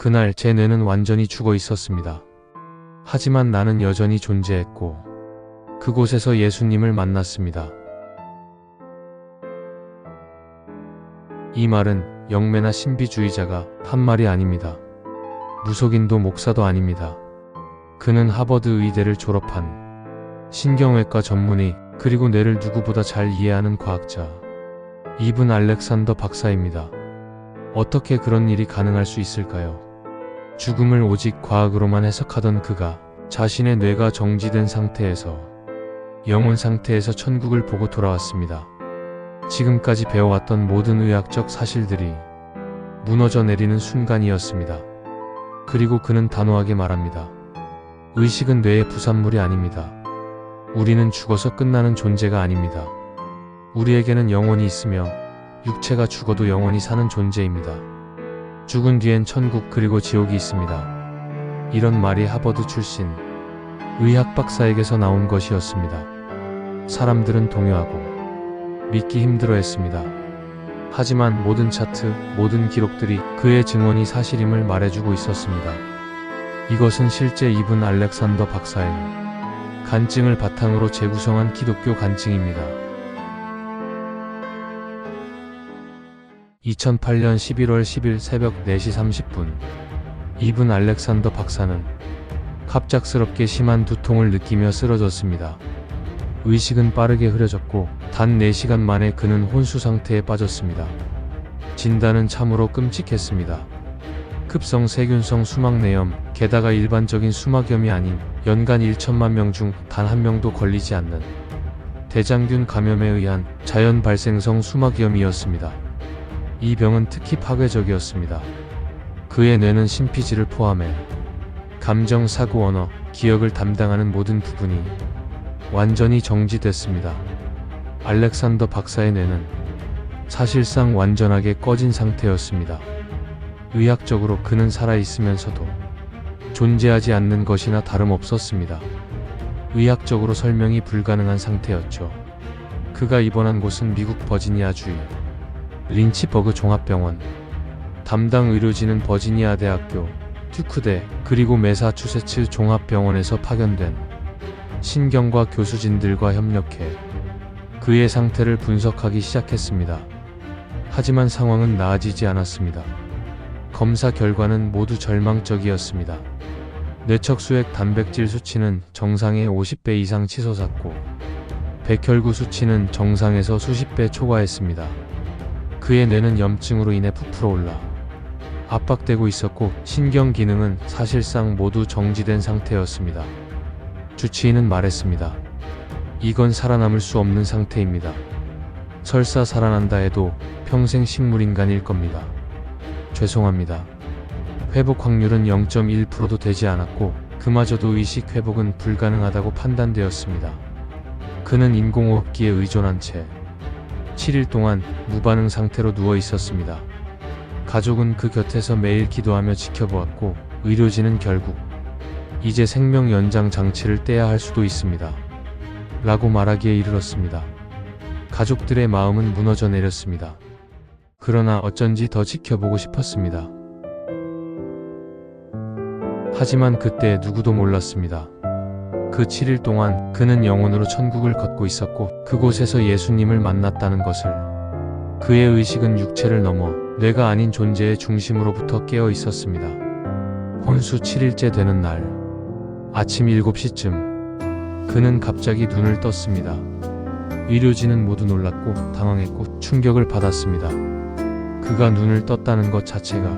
그날 제 뇌는 완전히 죽어 있었습니다. 하지만 나는 여전히 존재했고, 그곳에서 예수님을 만났습니다. 이 말은 영매나 신비주의자가 한 말이 아닙니다. 무속인도 목사도 아닙니다. 그는 하버드 의대를 졸업한 신경외과 전문의 그리고 뇌를 누구보다 잘 이해하는 과학자 이분 알렉산더 박사입니다. 어떻게 그런 일이 가능할 수 있을까요? 죽음을 오직 과학으로만 해석하던 그가 자신의 뇌가 정지된 상태에서 영혼 상태에서 천국을 보고 돌아왔습니다. 지금까지 배워왔던 모든 의학적 사실들이 무너져 내리는 순간이었습니다. 그리고 그는 단호하게 말합니다. 의식은 뇌의 부산물이 아닙니다. 우리는 죽어서 끝나는 존재가 아닙니다. 우리에게는 영혼이 있으며 육체가 죽어도 영원히 사는 존재입니다. 죽은 뒤엔 천국 그리고 지옥이 있습니다. 이런 말이 하버드 출신 의학 박사에게서 나온 것이었습니다. 사람들은 동요하고 믿기 힘들어 했습니다. 하지만 모든 차트, 모든 기록들이 그의 증언이 사실임을 말해주고 있었습니다. 이것은 실제 이분 알렉산더 박사의 간증을 바탕으로 재구성한 기독교 간증입니다. 2008년 11월 10일 새벽 4시 30분 이분 알렉산더 박사는 갑작스럽게 심한 두통을 느끼며 쓰러졌습니다. 의식은 빠르게 흐려졌고 단 4시간 만에 그는 혼수 상태에 빠졌습니다. 진단은 참으로 끔찍했습니다. 급성 세균성 수막내염, 게다가 일반적인 수막염이 아닌 연간 1천만 명 중 단 한 명도 걸리지 않는 대장균 감염에 의한 자연 발생성 수막염이었습니다. 이 병은 특히 파괴적이었습니다. 그의 뇌는 심피지를 포함해 감정, 사고, 언어, 기억을 담당하는 모든 부분이 완전히 정지됐습니다. 알렉산더 박사의 뇌는 사실상 완전하게 꺼진 상태였습니다. 의학적으로 그는 살아있으면서도 존재하지 않는 것이나 다름없었습니다. 의학적으로 설명이 불가능한 상태였죠. 그가 입원한 곳은 미국 버지니아주의 린치버그 종합병원 담당 의료진은 버지니아 대학교 튜크대 그리고 메사추세츠 종합병원에서 파견된 신경과 교수진들과 협력해 그의 상태를 분석하기 시작했습니다. 하지만 상황은 나아지지 않았습니다. 검사 결과는 모두 절망적이었습니다. 뇌척수액 단백질 수치는 정상의 50배 이상 치솟았고 백혈구 수치는 정상에서 수십 배 초과했습니다. 그의 뇌는 염증으로 인해 부풀어 올라 압박되고 있었고 신경 기능은 사실상 모두 정지된 상태였습니다. 주치의는 말했습니다. 이건 살아남을 수 없는 상태입니다. 설사 살아난다 해도 평생 식물인간일 겁니다. 죄송합니다. 회복 확률은 0.1%도 되지 않았고 그마저도 의식 회복은 불가능하다고 판단되었습니다. 그는 인공호흡기에 의존한 채 7일 동안 무반응 상태로 누워 있었습니다. 가족은 그 곁에서 매일 기도하며 지켜보았고 의료진은 결국 이제 생명 연장 장치를 떼야 할 수도 있습니다. 라고 말하기에 이르렀습니다. 가족들의 마음은 무너져 내렸습니다. 그러나 어쩐지 더 지켜보고 싶었습니다. 하지만 그때 누구도 몰랐습니다. 그 7일 동안 그는 영혼으로 천국을 걷고 있었고 그곳에서 예수님을 만났다는 것을 그의 의식은 육체를 넘어 뇌가 아닌 존재의 중심으로부터 깨어 있었습니다. 혼수 7일째 되는 날 아침 7시쯤 그는 갑자기 눈을 떴습니다. 의료진은 모두 놀랐고 당황했고 충격을 받았습니다. 그가 눈을 떴다는 것 자체가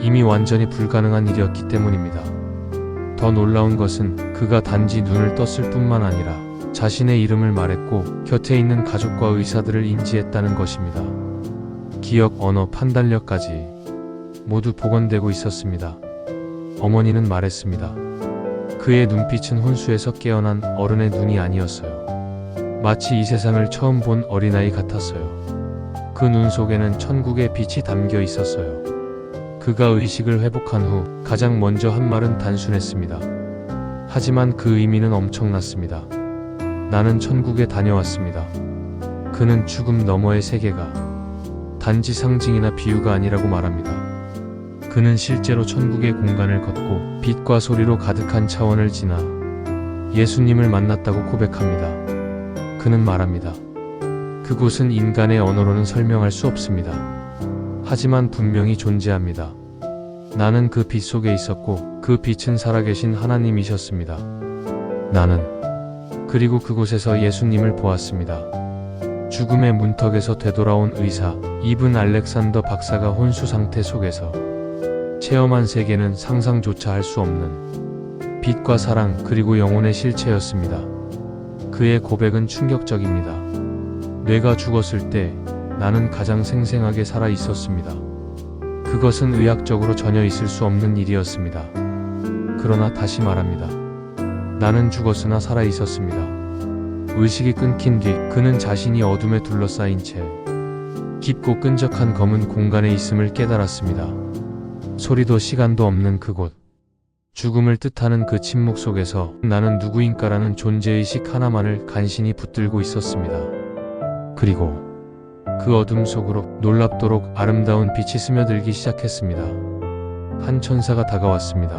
이미 완전히 불가능한 일이었기 때문입니다. 더 놀라운 것은 그가 단지 눈을 떴을 뿐만 아니라 자신의 이름을 말했고 곁에 있는 가족과 의사들을 인지했다는 것입니다. 기억, 언어, 판단력까지 모두 복원되고 있었습니다. 어머니는 말했습니다. 그의 눈빛은 혼수에서 깨어난 어른의 눈이 아니었어요. 마치 이 세상을 처음 본 어린아이 같았어요. 그 눈 속에는 천국의 빛이 담겨 있었어요. 그가 의식을 회복한 후 가장 먼저 한 말은 단순했습니다. 하지만 그 의미는 엄청났습니다. 나는 천국에 다녀왔습니다. 그는 죽음 너머의 세계가 단지 상징이나 비유가 아니라고 말합니다. 그는 실제로 천국의 공간을 걷고 빛과 소리로 가득한 차원을 지나 예수님을 만났다고 고백합니다. 그는 말합니다. 그곳은 인간의 언어로는 설명할 수 없습니다. 하지만 분명히 존재합니다. 나는 그 빛 속에 있었고 그 빛은 살아계신 하나님이셨습니다. 나는 그리고 그곳에서 예수님을 보았습니다. 죽음의 문턱에서 되돌아온 의사 이분 알렉산더 박사가 혼수 상태 속에서 체험한 세계는 상상조차 할 수 없는 빛과 사랑 그리고 영혼의 실체였습니다. 그의 고백은 충격적입니다. 뇌가 죽었을 때 나는 가장 생생하게 살아 있었습니다. 그것은 의학적으로 전혀 있을 수 없는 일이었습니다. 그러나 다시 말합니다. 나는 죽었으나 살아 있었습니다. 의식이 끊긴 뒤 그는 자신이 어둠에 둘러싸인 채 깊고 끈적한 검은 공간에 있음을 깨달았습니다. 소리도 시간도 없는 그곳. 죽음을 뜻하는 그 침묵 속에서 나는 누구인가라는 존재의식 하나만을 간신히 붙들고 있었습니다. 그리고 그 어둠 속으로 놀랍도록 아름다운 빛이 스며들기 시작했습니다. 한 천사가 다가왔습니다.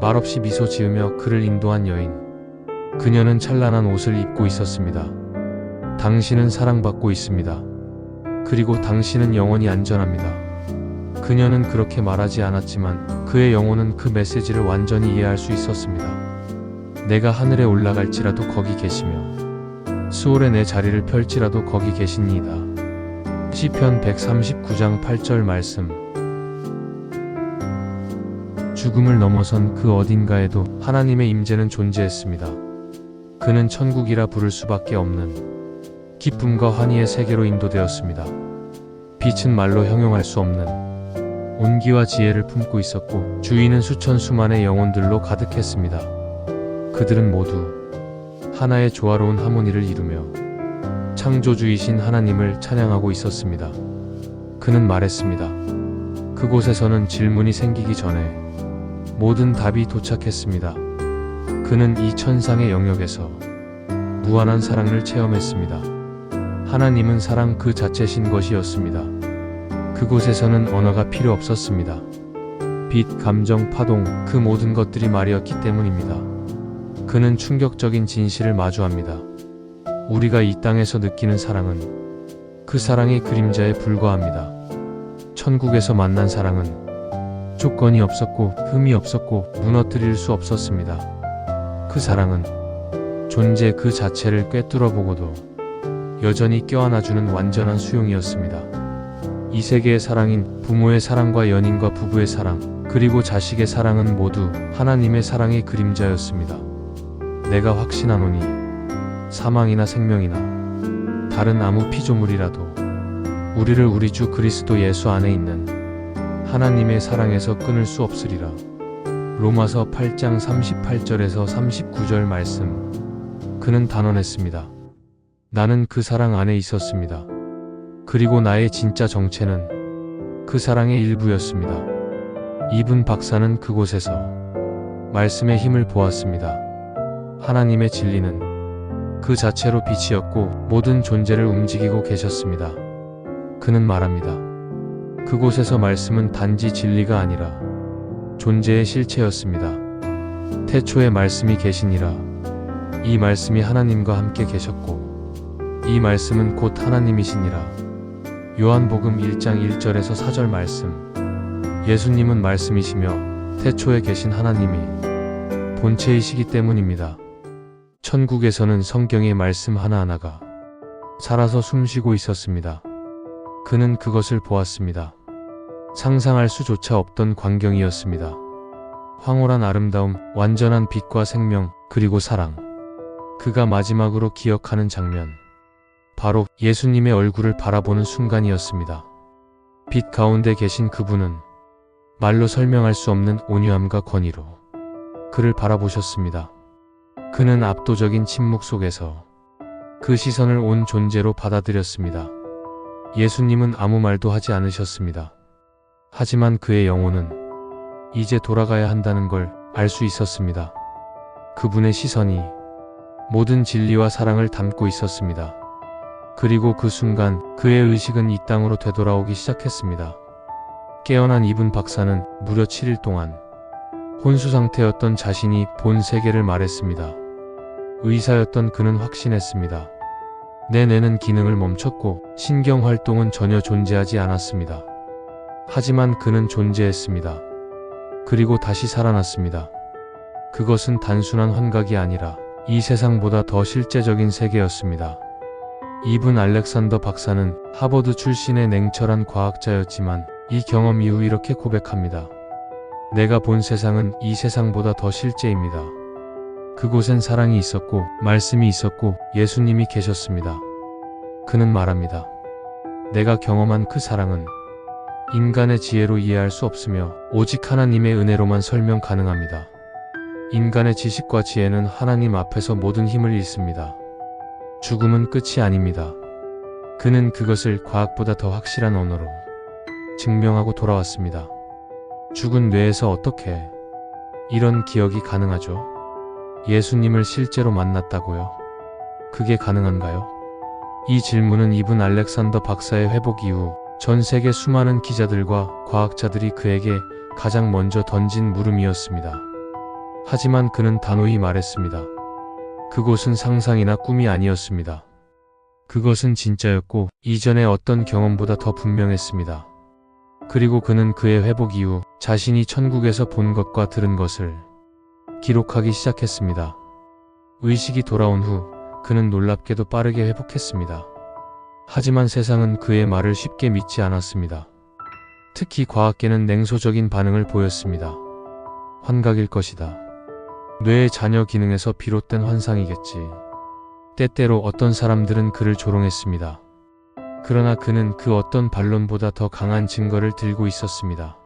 말없이 미소 지으며 그를 인도한 여인. 그녀는 찬란한 옷을 입고 있었습니다. 당신은 사랑받고 있습니다. 그리고 당신은 영원히 안전합니다. 그녀는 그렇게 말하지 않았지만 그의 영혼은 그 메시지를 완전히 이해할 수 있었습니다. 내가 하늘에 올라갈지라도 거기 계시며 수월에 내 자리를 펼지라도 거기 계십니다. 시편 139장 8절 말씀 죽음을 넘어선 그 어딘가에도 하나님의 임재는 존재했습니다. 그는 천국이라 부를 수밖에 없는 기쁨과 환희의 세계로 인도되었습니다. 빛은 말로 형용할 수 없는 온기와 지혜를 품고 있었고 주위는 수천 수만의 영혼들로 가득했습니다. 그들은 모두 하나의 조화로운 하모니를 이루며 창조주이신 하나님을 찬양하고 있었습니다. 그는 말했습니다. 그곳에서는 질문이 생기기 전에 모든 답이 도착했습니다. 그는 이 천상의 영역에서 무한한 사랑을 체험했습니다. 하나님은 사랑 그 자체신 것이었습니다. 그곳에서는 언어가 필요 없었습니다. 빛, 감정, 파동, 그 모든 것들이 말이었기 때문입니다. 그는 충격적인 진실을 마주합니다. 우리가 이 땅에서 느끼는 사랑은 그 사랑의 그림자에 불과합니다. 천국에서 만난 사랑은 조건이 없었고 흠이 없었고 무너뜨릴 수 없었습니다. 그 사랑은 존재 그 자체를 꿰뚫어 보고도 여전히 껴안아주는 완전한 수용이었습니다. 이 세계의 사랑인 부모의 사랑과 연인과 부부의 사랑, 그리고 자식의 사랑은 모두 하나님의 사랑의 그림자였습니다. 내가 확신하노니 사망이나 생명이나 다른 아무 피조물이라도 우리를 우리 주 그리스도 예수 안에 있는 하나님의 사랑에서 끊을 수 없으리라. 로마서 8장 38절에서 39절 말씀. 그는 단언했습니다. 나는 그 사랑 안에 있었습니다. 그리고 나의 진짜 정체는 그 사랑의 일부였습니다. 이분 박사는 그곳에서 말씀의 힘을 보았습니다. 하나님의 진리는 그 자체로 빛이었고 모든 존재를 움직이고 계셨습니다. 그는 말합니다. 그곳에서 말씀은 단지 진리가 아니라 존재의 실체였습니다. 태초에 말씀이 계시니라. 이 말씀이 하나님과 함께 계셨고, 이 말씀은 곧 하나님이시니라. 요한복음 1장 1절에서 4절 말씀. 예수님은 말씀이시며 태초에 계신 하나님이 본체이시기 때문입니다. 천국에서는 성경의 말씀 하나하나가 살아서 숨쉬고 있었습니다. 그는 그것을 보았습니다. 상상할 수조차 없던 광경이었습니다. 황홀한 아름다움, 완전한 빛과 생명, 그리고 사랑. 그가 마지막으로 기억하는 장면. 바로 예수님의 얼굴을 바라보는 순간이었습니다. 빛 가운데 계신 그분은 말로 설명할 수 없는 온유함과 권위로 그를 바라보셨습니다. 그는 압도적인 침묵 속에서 그 시선을 온 존재로 받아들였습니다. 예수님은 아무 말도 하지 않으셨습니다. 하지만 그의 영혼은 이제 돌아가야 한다는 걸 알 수 있었습니다. 그분의 시선이 모든 진리와 사랑을 담고 있었습니다. 그리고 그 순간 그의 의식은 이 땅으로 되돌아오기 시작했습니다. 깨어난 이분 박사는 무려 7일 동안 혼수 상태였던 자신이 본 세계를 말했습니다. 의사였던 그는 확신했습니다. 내 뇌는 기능을 멈췄고 신경 활동은 전혀 존재하지 않았습니다. 하지만 그는 존재했습니다. 그리고 다시 살아났습니다. 그것은 단순한 환각이 아니라 이 세상보다 더 실제적인 세계였습니다. 이분 알렉산더 박사는 하버드 출신의 냉철한 과학자였지만 이 경험 이후 이렇게 고백합니다. 내가 본 세상은 이 세상보다 더 실제입니다. 그곳엔 사랑이 있었고, 말씀이 있었고, 예수님이 계셨습니다. 그는 말합니다. 내가 경험한 그 사랑은 인간의 지혜로 이해할 수 없으며 오직 하나님의 은혜로만 설명 가능합니다. 인간의 지식과 지혜는 하나님 앞에서 모든 힘을 잃습니다. 죽음은 끝이 아닙니다. 그는 그것을 과학보다 더 확실한 언어로 증명하고 돌아왔습니다. 죽은 뇌에서 어떻게 이런 기억이 가능하죠? 예수님을 실제로 만났다고요? 그게 가능한가요? 이 질문은 이분 알렉산더 박사의 회복 이후 전 세계 수많은 기자들과 과학자들이 그에게 가장 먼저 던진 물음이었습니다. 하지만 그는 단호히 말했습니다. 그곳은 상상이나 꿈이 아니었습니다. 그것은 진짜였고 이전의 어떤 경험보다 더 분명했습니다. 그리고 그는 그의 회복 이후 자신이 천국에서 본 것과 들은 것을 기록하기 시작했습니다. 의식이 돌아온 후 그는 놀랍게도 빠르게 회복했습니다. 하지만 세상은 그의 말을 쉽게 믿지 않았습니다. 특히 과학계는 냉소적인 반응을 보였습니다. 환각일 것이다. 뇌의 잔여 기능에서 비롯된 환상이겠지. 때때로 어떤 사람들은 그를 조롱했습니다. 그러나 그는 그 어떤 반론보다 더 강한 증거를 들고 있었습니다.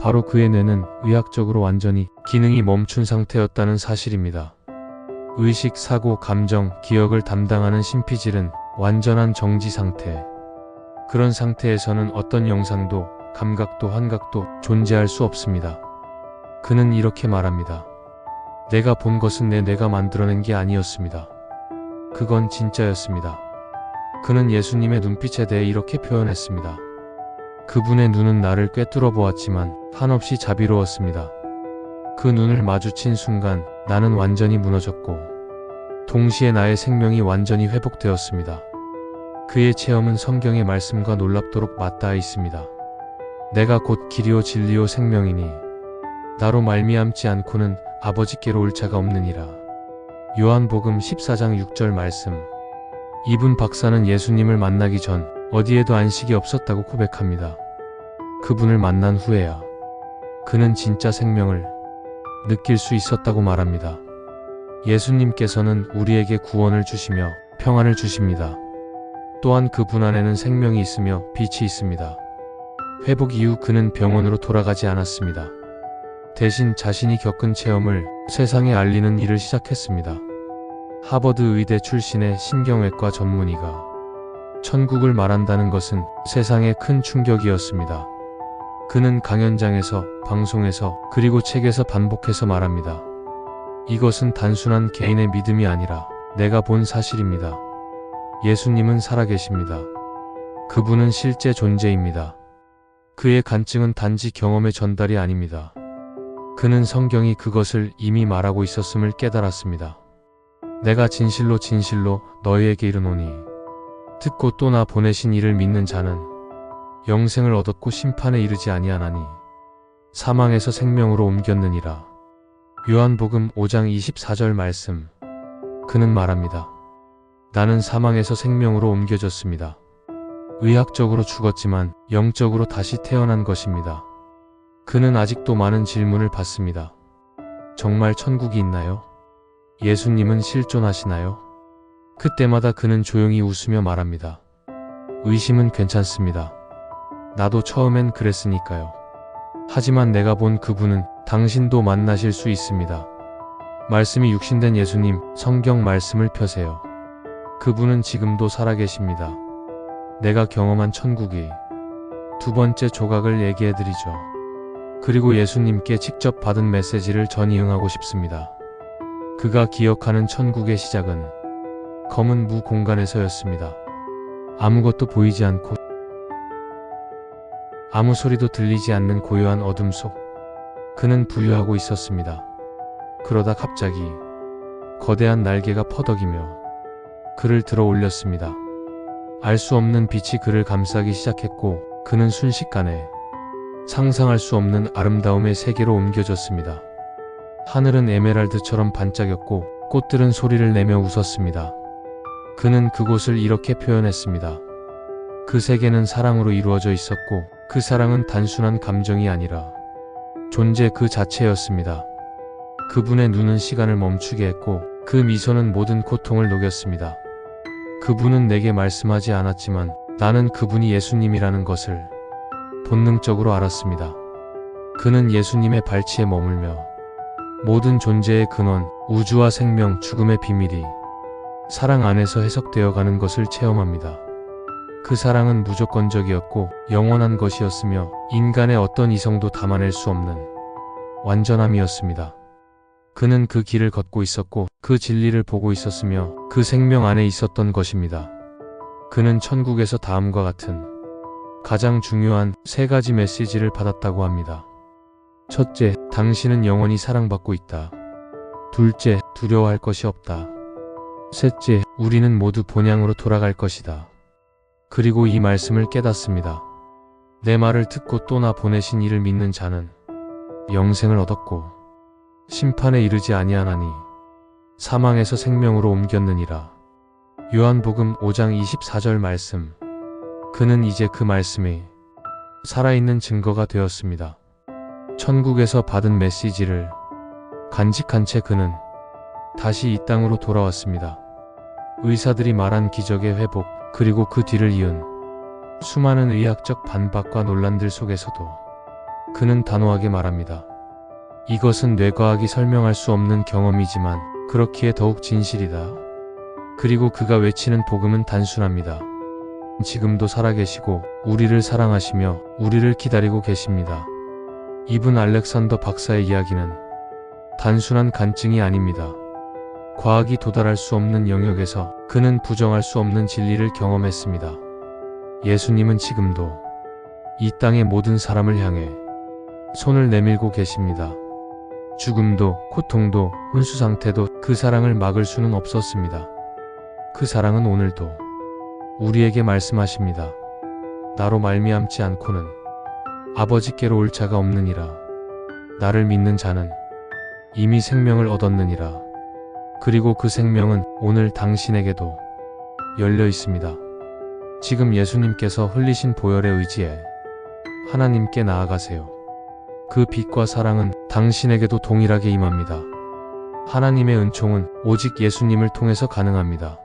바로 그의 뇌는 의학적으로 완전히 기능이 멈춘 상태였다는 사실입니다. 의식, 사고, 감정, 기억을 담당하는 심피질은 완전한 정지 상태. 그런 상태에서는 어떤 영상도, 감각도, 환각도 존재할 수 없습니다. 그는 이렇게 말합니다. 내가 본 것은 내 뇌가 만들어낸 게 아니었습니다. 그건 진짜였습니다. 그는 예수님의 눈빛에 대해 이렇게 표현했습니다. 그분의 눈은 나를 꿰뚫어 보았지만 한없이 자비로웠습니다. 그 눈을 마주친 순간 나는 완전히 무너졌고 동시에 나의 생명이 완전히 회복되었습니다. 그의 체험은 성경의 말씀과 놀랍도록 맞닿아 있습니다. 내가 곧 길이요 진리요 생명이니 나로 말미암지 않고는 아버지께로 올 자가 없느니라. 요한복음 14장 6절 말씀. 이분 박사는 예수님을 만나기 전 어디에도 안식이 없었다고 고백합니다. 그분을 만난 후에야 그는 진짜 생명을 느낄 수 있었다고 말합니다. 예수님께서는 우리에게 구원을 주시며 평안을 주십니다. 또한 그분 안에는 생명이 있으며 빛이 있습니다. 회복 이후 그는 병원으로 돌아가지 않았습니다. 대신 자신이 겪은 체험을 세상에 알리는 일을 시작했습니다. 하버드 의대 출신의 신경외과 전문의가 천국을 말한다는 것은 세상에 큰 충격이었습니다. 그는 강연장에서, 방송에서, 그리고 책에서 반복해서 말합니다. 이것은 단순한 개인의 믿음이 아니라 내가 본 사실입니다. 예수님은 살아계십니다. 그분은 실제 존재입니다. 그의 간증은 단지 경험의 전달이 아닙니다. 그는 성경이 그것을 이미 말하고 있었음을 깨달았습니다. 내가 진실로 진실로 너희에게 이르노니 듣고 또 나 보내신 이를 믿는 자는 영생을 얻었고 심판에 이르지 아니하나니 사망에서 생명으로 옮겼느니라. 요한복음 5장 24절 말씀. 그는 말합니다. 나는 사망에서 생명으로 옮겨졌습니다. 의학적으로 죽었지만 영적으로 다시 태어난 것입니다. 그는 아직도 많은 질문을 받습니다. 정말 천국이 있나요? 예수님은 실존하시나요? 그때마다 그는 조용히 웃으며 말합니다. 의심은 괜찮습니다. 나도 처음엔 그랬으니까요. 하지만 내가 본 그분은 당신도 만나실 수 있습니다. 말씀이 육신된 예수님, 성경 말씀을 펴세요. 그분은 지금도 살아계십니다. 내가 경험한 천국이 두 번째 조각을 얘기해 드리죠. 그리고 예수님께 직접 받은 메시지를 전이응하고 싶습니다. 그가 기억하는 천국의 시작은 검은 무 공간에서였습니다. 아무것도 보이지 않고 아무 소리도 들리지 않는 고요한 어둠 속 그는 부유하고 있었습니다. 그러다 갑자기 거대한 날개가 퍼덕이며 그를 들어 올렸습니다. 알 수 없는 빛이 그를 감싸기 시작했고 그는 순식간에 상상할 수 없는 아름다움의 세계로 옮겨졌습니다. 하늘은 에메랄드처럼 반짝였고 꽃들은 소리를 내며 웃었습니다. 그는 그곳을 이렇게 표현했습니다. 그 세계는 사랑으로 이루어져 있었고 그 사랑은 단순한 감정이 아니라 존재 그 자체였습니다. 그분의 눈은 시간을 멈추게 했고 그 미소는 모든 고통을 녹였습니다. 그분은 내게 말씀하지 않았지만 나는 그분이 예수님이라는 것을 본능적으로 알았습니다. 그는 예수님의 발치에 머물며 모든 존재의 근원, 우주와 생명, 죽음의 비밀이 사랑 안에서 해석되어 가는 것을 체험합니다. 그 사랑은 무조건적이었고 영원한 것이었으며 인간의 어떤 이성도 담아낼 수 없는 완전함이었습니다. 그는 그 길을 걷고 있었고 그 진리를 보고 있었으며 그 생명 안에 있었던 것입니다. 그는 천국에서 다음과 같은 가장 중요한 세 가지 메시지를 받았다고 합니다. 첫째, 당신은 영원히 사랑받고 있다. 둘째, 두려워할 것이 없다. 셋째, 우리는 모두 본향으로 돌아갈 것이다. 그리고 이 말씀을 깨닫습니다. 내 말을 듣고 또나 보내신 이를 믿는 자는 영생을 얻었고 심판에 이르지 아니하나니 사망에서 생명으로 옮겼느니라. 요한복음 5장 24절 말씀. 그는 이제 그 말씀이 살아있는 증거가 되었습니다. 천국에서 받은 메시지를 간직한 채 그는 다시 이 땅으로 돌아왔습니다. 의사들이 말한 기적의 회복, 그리고 그 뒤를 이은 수많은 의학적 반박과 논란들 속에서도 그는 단호하게 말합니다. 이것은 뇌과학이 설명할 수 없는 경험이지만 그렇기에 더욱 진실이다. 그리고 그가 외치는 복음은 단순합니다. 지금도 살아계시고 우리를 사랑하시며 우리를 기다리고 계십니다. 이분 알렉산더 박사의 이야기는 단순한 간증이 아닙니다. 과학이 도달할 수 없는 영역에서 그는 부정할 수 없는 진리를 경험했습니다. 예수님은 지금도 이 땅의 모든 사람을 향해 손을 내밀고 계십니다. 죽음도, 고통도, 혼수 상태도 그 사랑을 막을 수는 없었습니다. 그 사랑은 오늘도 우리에게 말씀하십니다. 나로 말미암지 않고는 아버지께로 올 자가 없느니라. 나를 믿는 자는 이미 생명을 얻었느니라. 그리고 그 생명은 오늘 당신에게도 열려 있습니다. 지금 예수님께서 흘리신 보혈에 의지해 하나님께 나아가세요. 그 빛과 사랑은 당신에게도 동일하게 임합니다. 하나님의 은총은 오직 예수님을 통해서 가능합니다.